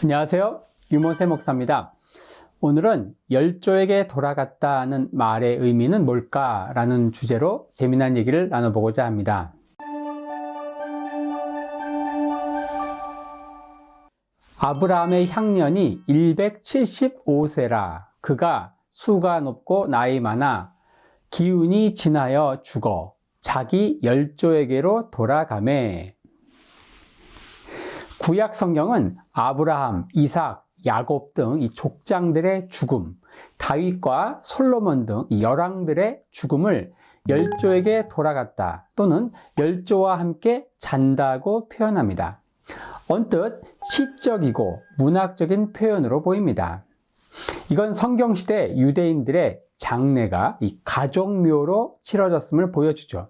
안녕하세요. 유모세 목사입니다. 오늘은 열조에게 돌아갔다는 말의 의미는 뭘까라는 주제로 재미난 얘기를 나눠보고자 합니다. 아브라함의 향년이 175세라 그가 수가 높고 나이 많아 기운이 지나여 죽어 자기 열조에게로 돌아가매 구약 성경은 아브라함, 이삭, 야곱 등 이 족장들의 죽음, 다윗과 솔로몬 등 열왕들의 죽음을 열조에게 돌아갔다 또는 열조와 함께 잔다고 표현합니다. 언뜻 시적이고 문학적인 표현으로 보입니다. 이건 성경시대 유대인들의 장례가 이 가족묘로 치러졌음을 보여주죠.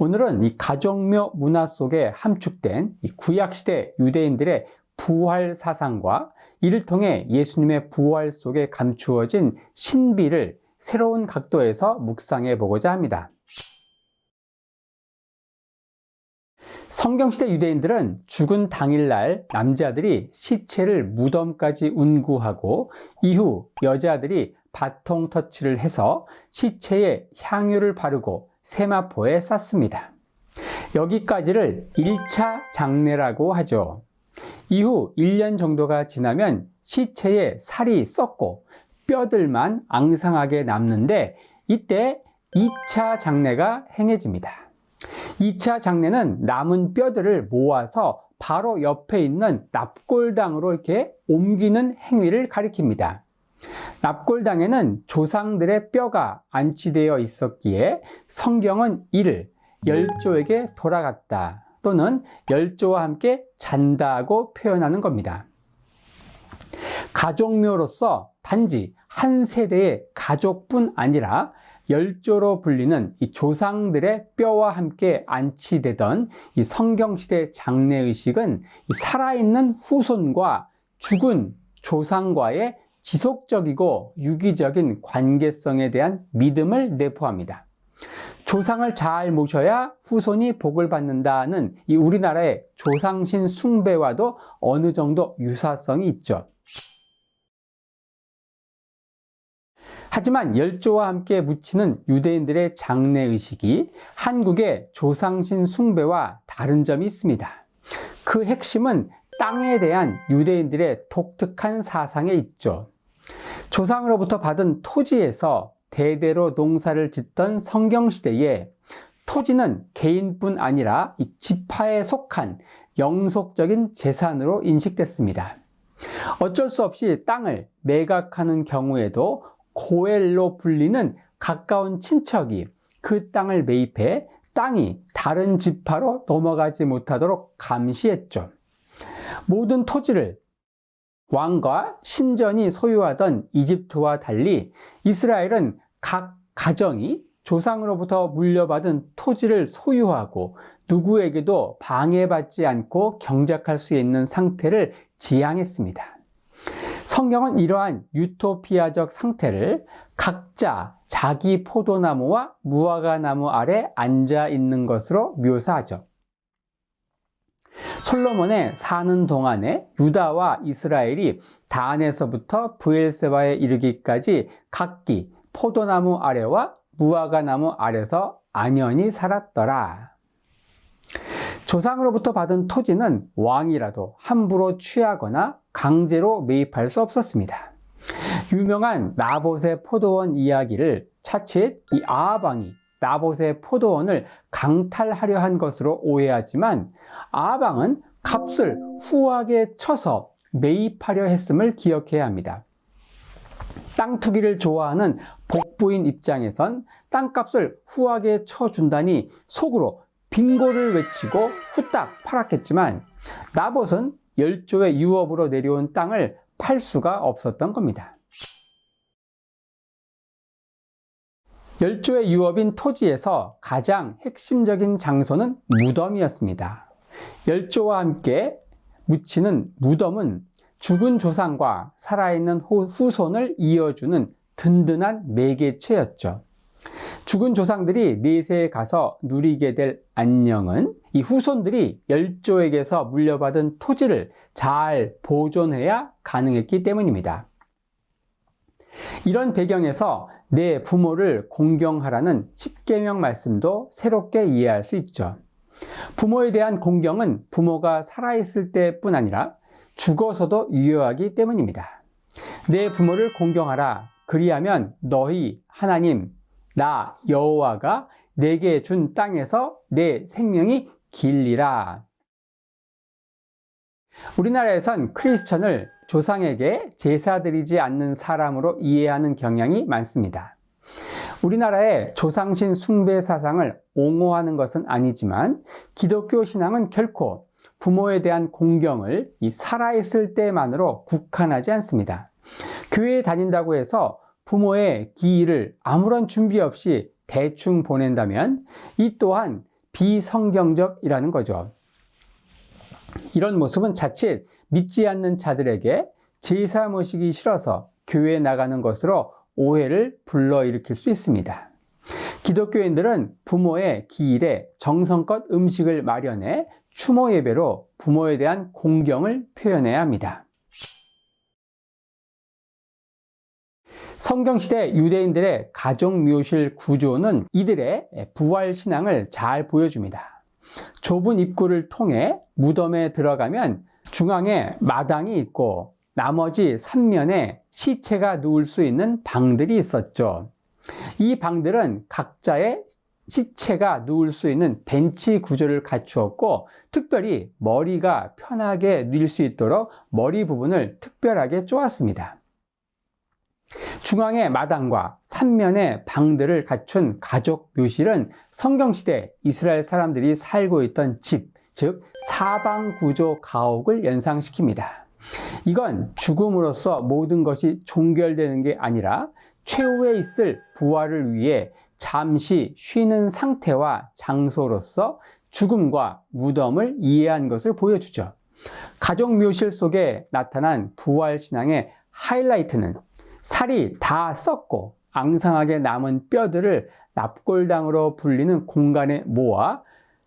오늘은 이 가족묘 문화 속에 함축된 구약시대 유대인들의 부활 사상과 이를 통해 예수님의 부활 속에 감추어진 신비를 새로운 각도에서 묵상해 보고자 합니다. 성경시대 유대인들은 죽은 당일날 남자들이 시체를 무덤까지 운구하고 이후 여자들이 바통 터치를 해서 시체에 향유를 바르고 세마포에 쌌습니다. 여기까지를 1차 장례라고 하죠. 이후 1년 정도가 지나면 시체에 살이 썩고 뼈들만 앙상하게 남는데 이때 2차 장례가 행해집니다. 2차 장례는 남은 뼈들을 모아서 바로 옆에 있는 납골당으로 이렇게 옮기는 행위를 가리킵니다. 납골당에는 조상들의 뼈가 안치되어 있었기에 성경은 이를 열조에게 돌아갔다 또는 열조와 함께 잔다고 표현하는 겁니다. 가족묘로서 단지 한 세대의 가족뿐 아니라 열조로 불리는 이 조상들의 뼈와 함께 안치되던 이 성경시대 장례의식은 살아있는 후손과 죽은 조상과의 지속적이고 유기적인 관계성에 대한 믿음을 내포합니다. 조상을 잘 모셔야 후손이 복을 받는다는 이 우리나라의 조상신 숭배와도 어느 정도 유사성이 있죠. 하지만 열조와 함께 묻히는 유대인들의 장례의식이 한국의 조상신 숭배와 다른 점이 있습니다. 그 핵심은 땅에 대한 유대인들의 독특한 사상에 있죠. 조상으로부터 받은 토지에서 대대로 농사를 짓던 성경시대에 토지는 개인뿐 아니라 지파에 속한 영속적인 재산으로 인식됐습니다. 어쩔 수 없이 땅을 매각하는 경우에도 고엘로 불리는 가까운 친척이 그 땅을 매입해 땅이 다른 지파로 넘어가지 못하도록 감시했죠. 모든 토지를 왕과 신전이 소유하던 이집트와 달리 이스라엘은 각 가정이 조상으로부터 물려받은 토지를 소유하고 누구에게도 방해받지 않고 경작할 수 있는 상태를 지향했습니다. 성경은 이러한 유토피아적 상태를 각자 자기 포도나무와 무화과나무 아래 앉아 있는 것으로 묘사하죠. 솔로몬의 사는 동안에 유다와 이스라엘이 단에서부터 부엘세바에 이르기까지 각기 포도나무 아래와 무화과나무 아래서 안연히 살았더라. 조상으로부터 받은 토지는 왕이라도 함부로 취하거나 강제로 매입할 수 없었습니다. 유명한 나봇의 포도원 이야기를 차칫 이 아하방이 나봇의 포도원을 강탈하려 한 것으로 오해하지만 아방은 값을 후하게 쳐서 매입하려 했음을 기억해야 합니다. 땅 투기를 좋아하는 복부인 입장에선 땅값을 후하게 쳐준다니 속으로 빙고를 외치고 후딱 팔았겠지만 나봇은 열조의 유업으로 내려온 땅을 팔 수가 없었던 겁니다. 열조의 유업인 토지에서 가장 핵심적인 장소는 무덤이었습니다. 열조와 함께 묻히는 무덤은 죽은 조상과 살아있는 후손을 이어주는 든든한 매개체였죠. 죽은 조상들이 내세에 가서 누리게 될 안녕은 이 후손들이 열조에게서 물려받은 토지를 잘 보존해야 가능했기 때문입니다. 이런 배경에서 내 부모를 공경하라는 10계명 말씀도 새롭게 이해할 수 있죠. 부모에 대한 공경은 부모가 살아있을 때뿐 아니라 죽어서도 유효하기 때문입니다. 내 부모를 공경하라. 그리하면 너희 하나님 나 여호와가 내게 준 땅에서 내 생명이 길리라. 우리나라에선 크리스천을 조상에게 제사 드리지 않는 사람으로 이해하는 경향이 많습니다. 우리나라의 조상신 숭배 사상을 옹호하는 것은 아니지만 기독교 신앙은 결코 부모에 대한 공경을 살아있을 때만으로 국한하지 않습니다. 교회에 다닌다고 해서 부모의 기일을 아무런 준비 없이 대충 보낸다면 이 또한 비성경적이라는 거죠. 이런 모습은 자칫 믿지 않는 자들에게 제사 모시기 싫어서 교회에 나가는 것으로 오해를 불러일으킬 수 있습니다. 기독교인들은 부모의 기일에 정성껏 음식을 마련해 추모 예배로 부모에 대한 공경을 표현해야 합니다. 성경시대 유대인들의 가정 묘실 구조는 이들의 부활 신앙을 잘 보여줍니다. 좁은 입구를 통해 무덤에 들어가면 중앙에 마당이 있고 나머지 3면에 시체가 누울 수 있는 방들이 있었죠. 이 방들은 각자의 시체가 누울 수 있는 벤치 구조를 갖추었고 특별히 머리가 편하게 누일 수 있도록 머리 부분을 특별하게 쪼았습니다. 중앙의 마당과 삼면의 방들을 갖춘 가족 묘실은 성경시대 이스라엘 사람들이 살고 있던 집, 즉 사방구조 가옥을 연상시킵니다. 이건 죽음으로써 모든 것이 종결되는 게 아니라 최후에 있을 부활을 위해 잠시 쉬는 상태와 장소로서 죽음과 무덤을 이해한 것을 보여주죠. 가족 묘실 속에 나타난 부활 신앙의 하이라이트는 살이 다 썩고 앙상하게 남은 뼈들을 납골당으로 불리는 공간에 모아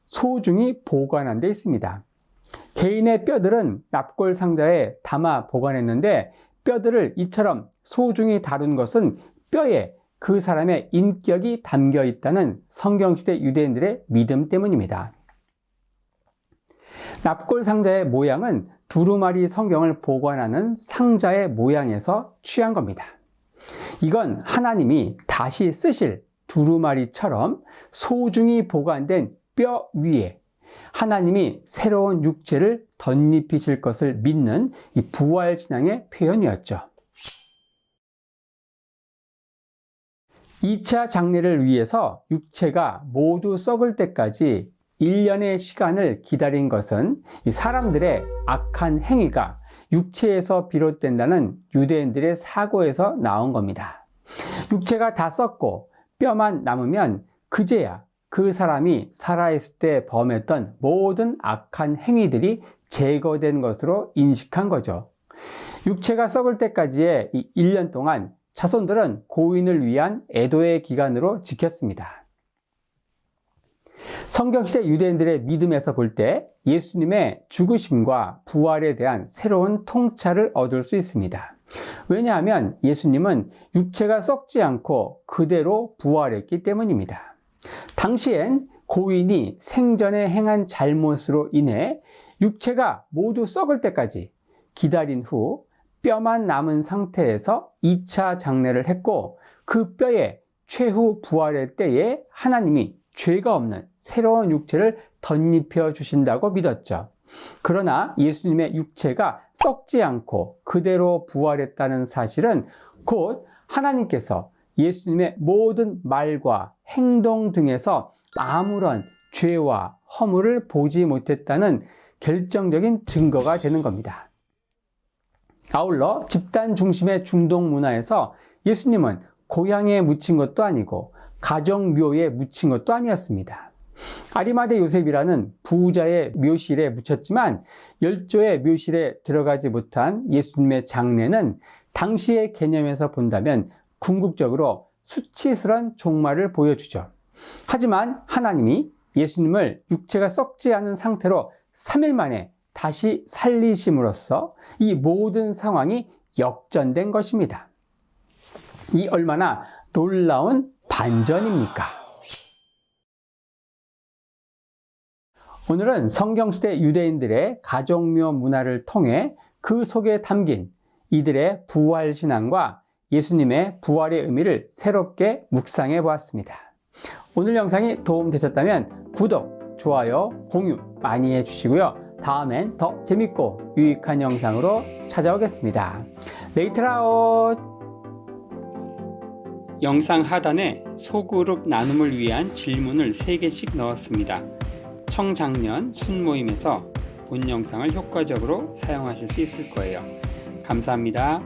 소중히 보관한 데 있습니다. 개인의 뼈들은 납골 상자에 담아 보관했는데 뼈들을 이처럼 소중히 다룬 것은 뼈에 그 사람의 인격이 담겨 있다는 성경시대 유대인들의 믿음 때문입니다. 납골 상자의 모양은 두루마리 성경을 보관하는 상자의 모양에서 취한 겁니다. 이건 하나님이 다시 쓰실 두루마리처럼 소중히 보관된 뼈 위에 하나님이 새로운 육체를 덧입히실 것을 믿는 이 부활 신앙의 표현이었죠. 2차 장례를 위해서 육체가 모두 썩을 때까지 1년의 시간을 기다린 것은 사람들의 악한 행위가 육체에서 비롯된다는 유대인들의 사고에서 나온 겁니다. 육체가 다 썩고 뼈만 남으면 그제야 그 사람이 살아있을 때 범했던 모든 악한 행위들이 제거된 것으로 인식한 거죠. 육체가 썩을 때까지의 1년 동안 자손들은 고인을 위한 애도의 기간으로 지켰습니다. 성경시대 유대인들의 믿음에서 볼 때 예수님의 죽으심과 부활에 대한 새로운 통찰을 얻을 수 있습니다. 왜냐하면 예수님은 육체가 썩지 않고 그대로 부활했기 때문입니다. 당시엔 고인이 생전에 행한 잘못으로 인해 육체가 모두 썩을 때까지 기다린 후 뼈만 남은 상태에서 2차 장례를 했고 그 뼈에 최후 부활의 때에 하나님이 죄가 없는 새로운 육체를 덧입혀 주신다고 믿었죠. 그러나 예수님의 육체가 썩지 않고 그대로 부활했다는 사실은 곧 하나님께서 예수님의 모든 말과 행동 등에서 아무런 죄와 허물을 보지 못했다는 결정적인 증거가 되는 겁니다. 아울러 집단 중심의 중동 문화에서 예수님은 고향에 묻힌 것도 아니고 가정 묘에 묻힌 것도 아니었습니다. 아리마대 요셉이라는 부자의 묘실에 묻혔지만 열조의 묘실에 들어가지 못한 예수님의 장례는 당시의 개념에서 본다면 궁극적으로 수치스런 종말을 보여주죠. 하지만 하나님이 예수님을 육체가 썩지 않은 상태로 3일 만에 다시 살리심으로써 이 모든 상황이 역전된 것입니다. 이 얼마나 놀라운 반전입니까? 오늘은 성경시대 유대인들의 가족묘 문화를 통해 그 속에 담긴 이들의 부활신앙과 예수님의 부활의 의미를 새롭게 묵상해 보았습니다. 오늘 영상이 도움되셨다면 구독, 좋아요, 공유 많이 해주시고요. 다음엔 더 재밌고 유익한 영상으로 찾아오겠습니다. 레이트라웃! 영상 하단에 소그룹 나눔을 위한 질문을 3개씩 넣었습니다. 청장년 순모임에서 본 영상을 효과적으로 사용하실 수 있을 거예요. 감사합니다.